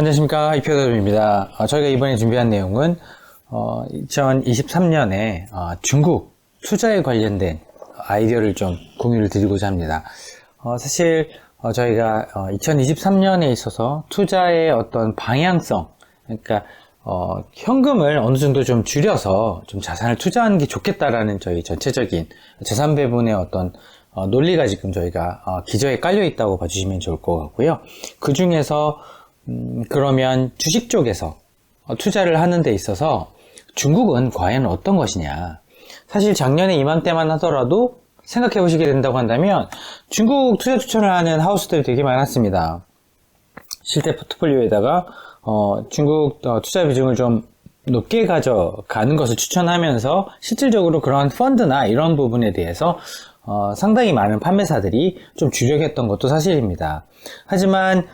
안녕하십니까 이표더입니다. 어, 저희가 이번에 준비한 내용은 어, 2023년에 어, 중국 투자에 관련된 아이디어를 좀 공유를 드리고자 합니다. 어, 사실 어, 저희가 2023년에 있어서 투자의 어떤 방향성, 그러니까 어, 현금을 어느 정도 좀 줄여서 좀 자산을 투자하는 게 좋겠다라는 저희 전체적인 자산 배분의 어떤 어, 논리가 지금 저희가 어, 기저에 깔려 있다고 봐주시면 좋을 것 같고요. 그 중에서 음, 그러면 주식 쪽에서 어, 투자를 하는 데 있어서 중국은 과연 어떤 것이냐. 사실 작년에 이맘때만 하더라도 생각해 보시게 된다고 한다면 중국 투자 추천을 하는 하우스들이 되게 많았습니다. 실제 포트폴리오에다가 어, 중국 어, 투자 비중을 좀 높게 가져가는 것을 추천하면서 실질적으로 그런 펀드나 이런 부분에 대해서 어, 상당히 많은 판매사들이 좀 주력했던 것도 사실입니다. 하지만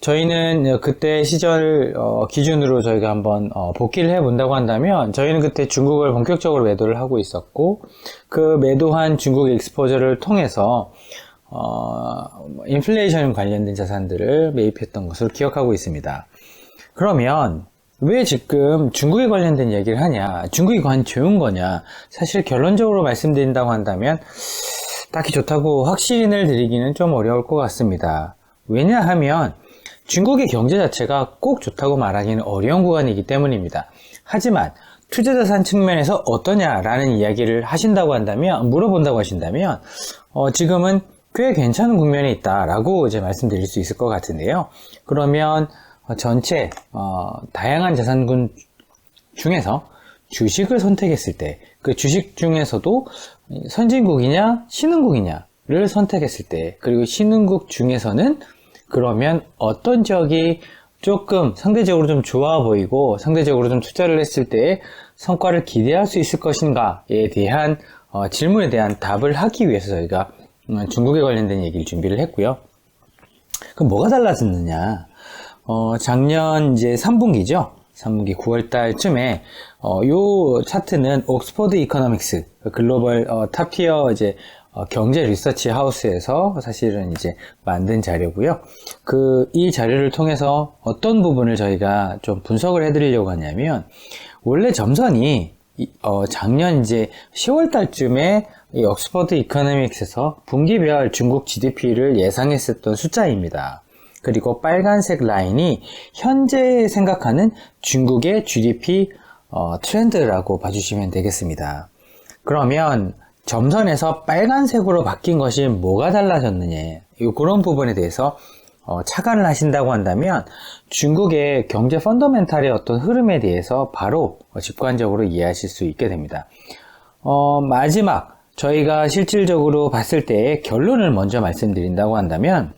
저희는 그때 시절 어, 기준으로 저희가 한번 어, 복귀를 해본다고 한다면 저희는 그때 중국을 본격적으로 매도를 하고 있었고 그 매도한 중국 익스포저를 통해서 어, 인플레이션 관련된 자산들을 매입했던 것으로 기억하고 있습니다. 그러면 왜 지금 중국에 관련된 얘기를 하냐? 중국이 과연 좋은 거냐? 사실 결론적으로 말씀드린다고 한다면 딱히 좋다고 확신을 드리기는 좀 어려울 것 같습니다. 왜냐하면 중국의 경제 자체가 꼭 좋다고 말하기는 어려운 구간이기 때문입니다. 하지만 투자자산 측면에서 어떠냐라는 이야기를 하신다고 한다면, 물어본다고 하신다면, 어, 지금은 꽤 괜찮은 국면에 있다라고 이제 말씀드릴 수 있을 것 같은데요. 그러면 전체, 어, 다양한 자산군 중에서 주식을 선택했을 때, 그 주식 중에서도 선진국이냐, 신흥국이냐를 선택했을 때, 그리고 신흥국 중에서는 그러면 어떤 지역이 조금 상대적으로 좀 좋아 보이고 상대적으로 좀 투자를 했을 때 성과를 기대할 수 있을 것인가에 대한 어, 질문에 대한 답을 하기 위해서 저희가 음, 중국에 관련된 얘기를 준비를 했고요. 그럼 뭐가 달라졌느냐? 어, 작년 이제 3분기죠. 3분기 9월 달쯤에 어, 요 차트는 옥스퍼드 이코노믹스 글로벌 어, 탑티어 이제 어, 경제 리서치 하우스에서 사실은 이제 만든 자료고요. 그 이 자료를 통해서 어떤 부분을 저희가 좀 분석을 해드리려고 하냐면 원래 점선이 어, 작년 이제 10월 달쯤에 이 옥스퍼드 이코노믹스에서 분기별 중국 GDP를 예상했었던 숫자입니다. 그리고 빨간색 라인이 현재 생각하는 중국의 GDP 어, 트렌드라고 봐주시면 되겠습니다. 그러면 점선에서 빨간색으로 바뀐 것이 뭐가 달라졌느냐 그런 부분에 대해서 어, 착안을 하신다고 한다면 중국의 경제 펀더멘탈의 어떤 흐름에 대해서 바로 어, 직관적으로 이해하실 수 있게 됩니다. 어, 마지막 저희가 실질적으로 봤을 때 결론을 먼저 말씀드린다고 한다면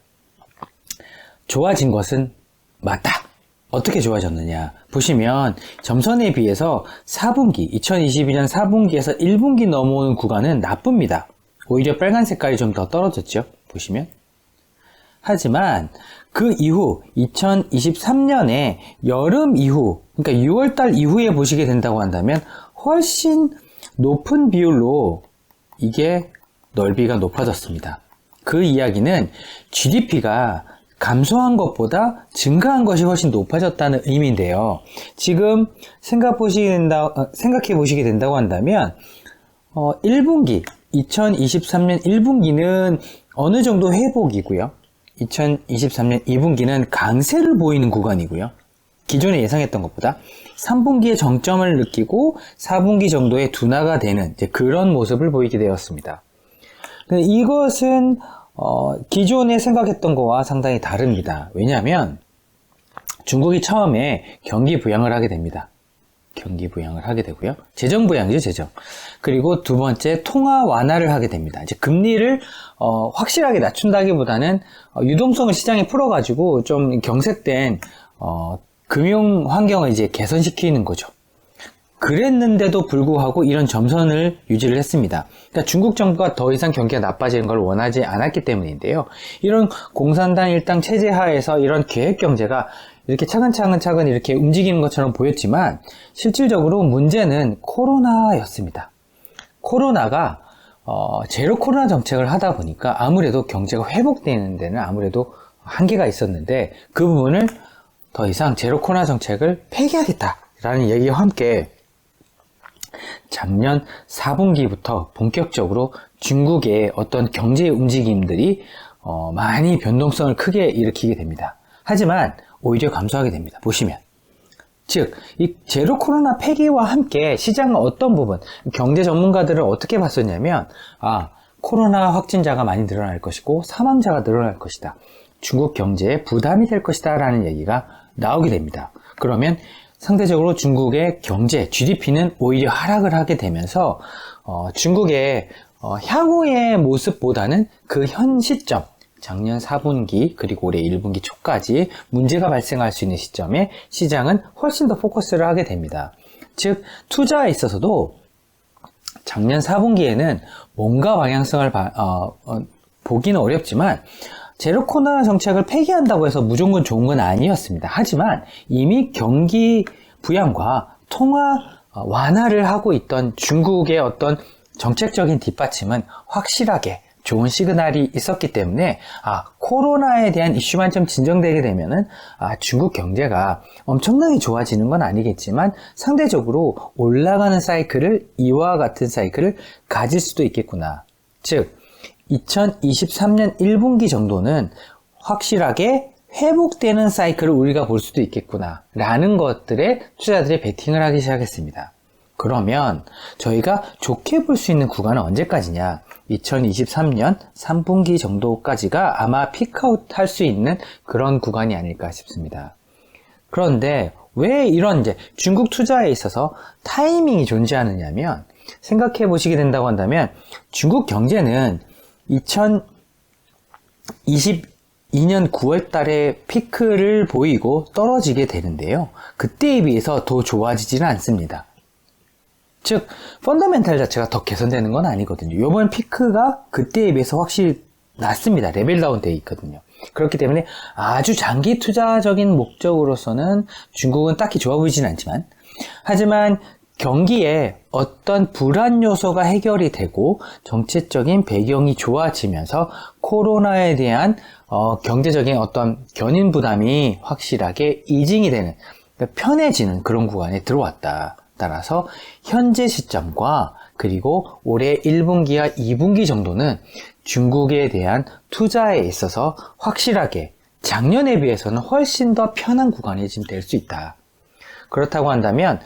좋아진 것은 맞다. 어떻게 좋아졌느냐? 보시면 점선에 비해서 4분기 2022년 4분기에서 1분기 넘어오는 구간은 나쁩니다. 오히려 빨간 색깔이 좀 더 떨어졌죠? 보시면. 하지만 그 이후 2023년에 여름 이후 그러니까 6월달 이후에 보시게 된다고 한다면 훨씬 높은 비율로 이게 넓이가 높아졌습니다. 그 이야기는 GDP가 감소한 것보다 증가한 것이 훨씬 높아졌다는 의미인데요. 지금 생각 어, 생각 해 보시게 된다고 한다면, 어, 1분기, 2023년 1분기는 어느 정도 회복이고요. 2023년 2분기는 강세를 보이는 구간이고요. 기존에 예상했던 것보다 3분기에 정점을 느끼고 4분기 정도의 둔화가 되는 그런 모습을 보이게 되었습니다. 이것은 어, 기존에 생각했던 거와 상당히 다릅니다. 왜냐하면 중국이 처음에 경기 부양을 하게 됩니다. 경기 부양을 하게 되고요. 재정 부양이죠, 재정. 그리고 두 번째 통화 완화를 하게 됩니다. 이제 금리를 어, 확실하게 낮춘다기보다는 어, 유동성을 시장에 풀어가지고 좀 경색된 어, 금융 환경을 이제 개선시키는 거죠. 그랬는데도 불구하고 이런 점선을 유지를 했습니다. 그러니까 중국 정부가 더 이상 경기가 나빠지는 걸 원하지 않았기 때문인데요. 이런 공산당 일당 체제 하에서 이런 계획 경제가 이렇게 차근차근 차근 이렇게 움직이는 것처럼 보였지만 실질적으로 문제는 코로나였습니다. 코로나가 어, 제로 코로나 정책을 하다 보니까 아무래도 경제가 회복되는 데는 아무래도 한계가 있었는데 그 부분을 더 이상 제로 코로나 정책을 폐기하겠다라는 얘기와 함께 작년 4분기부터 본격적으로 중국의 어떤 경제 움직임들이 어, 많이 변동성을 크게 일으키게 됩니다. 하지만 오히려 감소하게 됩니다. 보시면. 즉, 이 제로 코로나 폐기와 함께 시장은 어떤 부분, 경제 전문가들은 어떻게 봤었냐면, 아, 코로나 확진자가 많이 늘어날 것이고, 사망자가 늘어날 것이다. 중국 경제에 부담이 될 것이다. 라는 얘기가 나오게 됩니다. 그러면 상대적으로 중국의 경제, GDP는 오히려 하락을 하게 되면서, 어, 중국의 어, 향후의 모습보다는 그 현 시점, 작년 4분기 그리고 올해 1분기 초까지 문제가 발생할 수 있는 시점에 시장은 훨씬 더 포커스를 하게 됩니다. 즉 투자에 있어서도 작년 4분기에는 뭔가 방향성을 바- 어, 어, 보기는 어렵지만 제로 코로나 정책을 폐기한다고 해서 무조건 좋은 건 아니었습니다. 하지만 이미 경기 부양과 통화 어, 완화를 하고 있던 중국의 어떤 정책적인 뒷받침은 확실하게 좋은 시그널이 있었기 때문에 아 코로나에 대한 이슈만 좀 진정되게 되면은 아 중국 경제가 엄청나게 좋아지는 건 아니겠지만 상대적으로 올라가는 사이클을 이와 같은 사이클을 가질 수도 있겠구나. 즉 2023년 1분기 정도는 확실하게 회복되는 사이클을 우리가 볼 수도 있겠구나 라는 것들에 투자자들이 베팅을 하기 시작했습니다. 그러면 저희가 좋게 볼 수 있는 구간은 언제까지냐? 2023년 3분기 정도까지가 아마 피크아웃 할 수 있는 그런 구간이 아닐까 싶습니다. 그런데 왜 이런 이제 중국 투자에 있어서 타이밍이 존재하느냐면 생각해 보시게 된다고 한다면 중국 경제는 2022년 9월 달에 피크를 보이고 떨어지게 되는데요. 그때에 비해서 더 좋아지지는 않습니다. 즉 펀더멘탈 자체가 더 개선되는 건 아니거든요. 이번 피크가 그때에 비해서 확실히 낮습니다. 레벨 다운 돼 있거든요. 그렇기 때문에 아주 장기 투자적인 목적으로서는 중국은 딱히 좋아 보이진 않지만 하지만 경기에 어떤 불안 요소가 해결이 되고 정체적인 배경이 좋아지면서 코로나에 대한 어, 경제적인 어떤 견인 부담이 확실하게 이징이 되는 그러니까 편해지는 그런 구간에 들어왔다. 따라서 현재 시점과 그리고 올해 1분기와 2분기 정도는 중국에 대한 투자에 있어서 확실하게 작년에 비해서는 훨씬 더 편한 구간이 지금 될 수 있다. 그렇다고 한다면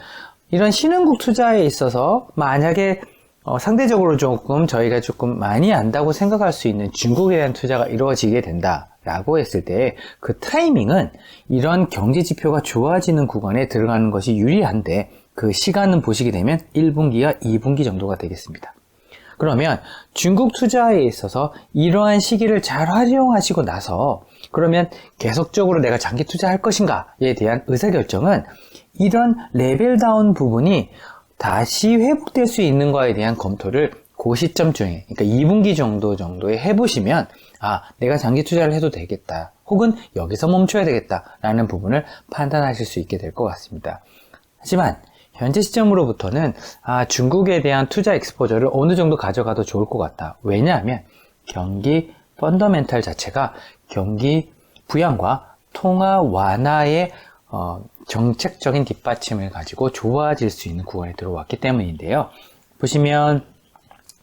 이런 신흥국 투자에 있어서 만약에 어, 상대적으로 조금 저희가 조금 많이 안다고 생각할 수 있는 중국에 대한 투자가 이루어지게 된다 라고 했을 때 그 타이밍은 이런 경제 지표가 좋아지는 구간에 들어가는 것이 유리한데 그 시간은 보시게 되면 1분기와 2분기 정도가 되겠습니다. 그러면 중국 투자에 있어서 이러한 시기를 잘 활용하시고 나서 그러면 계속적으로 내가 장기 투자할 것인가에 대한 의사결정은 이런 레벨 다운 부분이 다시 회복될 수 있는 거에 대한 검토를 그 시점 중에 그러니까 2분기 정도 정도에 해보시면 아 내가 장기 투자를 해도 되겠다 혹은 여기서 멈춰야 되겠다라는 부분을 판단하실 수 있게 될 것 같습니다. 하지만 현재 시점으로부터는 아, 중국에 대한 투자 익스포저를 어느 정도 가져가도 좋을 것 같다. 왜냐하면 경기 펀더멘탈 자체가 경기 부양과 통화 완화의 어, 정책적인 뒷받침을 가지고 좋아질 수 있는 구간에 들어왔기 때문인데요. 보시면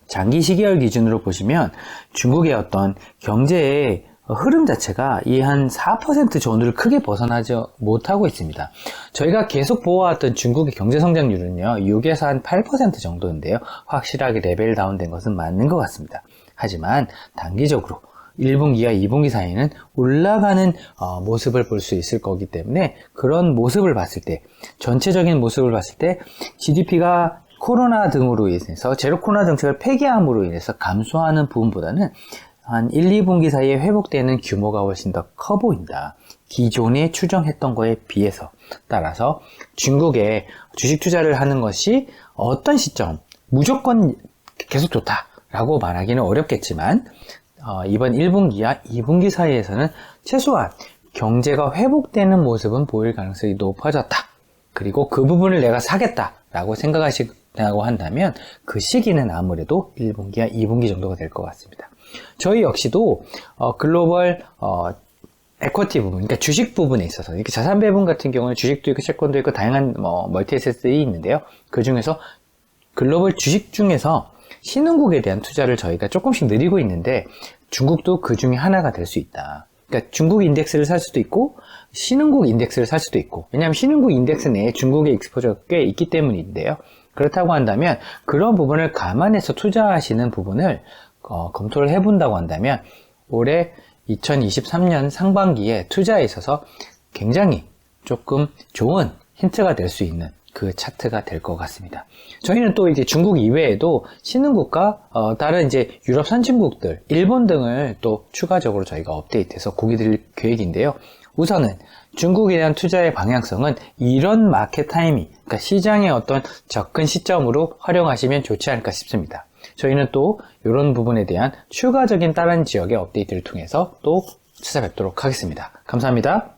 장기 시계열 기준으로 보시면 중국의 어떤 경제의 흐름 자체가 이 한 4% 전후를 크게 벗어나지 못하고 있습니다. 저희가 계속 보아왔던 중국의 경제 성장률은요, 6에서 한 8% 정도인데요. 확실하게 레벨 다운된 것은 맞는 것 같습니다. 하지만 단기적으로 1분기와 2분기 사이는 올라가는 어, 모습을 볼 수 있을 거기 때문에 그런 모습을 봤을 때 전체적인 모습을 봤을 때 GDP가 코로나 등으로 인해서 제로 코로나 정책을 폐기함으로 인해서 감소하는 부분보다는 한 1, 2분기 사이에 회복되는 규모가 훨씬 더 커 보인다. 기존에 추정했던 거에 비해서. 따라서 중국에 주식 투자를 하는 것이 어떤 시점, 무조건 계속 좋다라고 말하기는 어렵겠지만, 어, 이번 1분기와 2분기 사이에서는 최소한 경제가 회복되는 모습은 보일 가능성이 높아졌다. 그리고 그 부분을 내가 사겠다라고 생각하시고 한다면 그 시기는 아무래도 1분기와 2분기 정도가 될 것 같습니다. 저희 역시도 어, 글로벌 어, 에쿼티 부분, 그러니까 주식 부분에 있어서 이렇게 자산 배분 같은 경우는 주식도 있고 채권도 있고 다양한 뭐 멀티 에셋들이 있는데요. 그 중에서 글로벌 주식 중에서 신흥국에 대한 투자를 저희가 조금씩 늘리고 있는데 중국도 그 중에 하나가 될 수 있다. 그러니까 중국 인덱스를 살 수도 있고 신흥국 인덱스를 살 수도 있고 왜냐하면 신흥국 인덱스 내에 중국의 익스포저가 꽤 있기 때문인데요. 그렇다고 한다면 그런 부분을 감안해서 투자하시는 부분을 어, 검토를 해본다고 한다면 올해 2023년 상반기에 투자에 있어서 굉장히 조금 좋은 힌트가 될 수 있는 그 차트가 될 것 같습니다. 저희는 또 이제 중국 이외에도 신흥국과 어, 다른 이제 유럽 선진국들, 일본 등을 또 추가적으로 저희가 업데이트해서 공유 드릴 계획인데요. 우선은 중국에 대한 투자의 방향성은 이런 마켓 타이밍, 그러니까 시장의 어떤 접근 시점으로 활용하시면 좋지 않을까 싶습니다. 저희는 또 이런 부분에 대한 추가적인 다른 지역의 업데이트를 통해서 또 찾아뵙도록 하겠습니다. 감사합니다.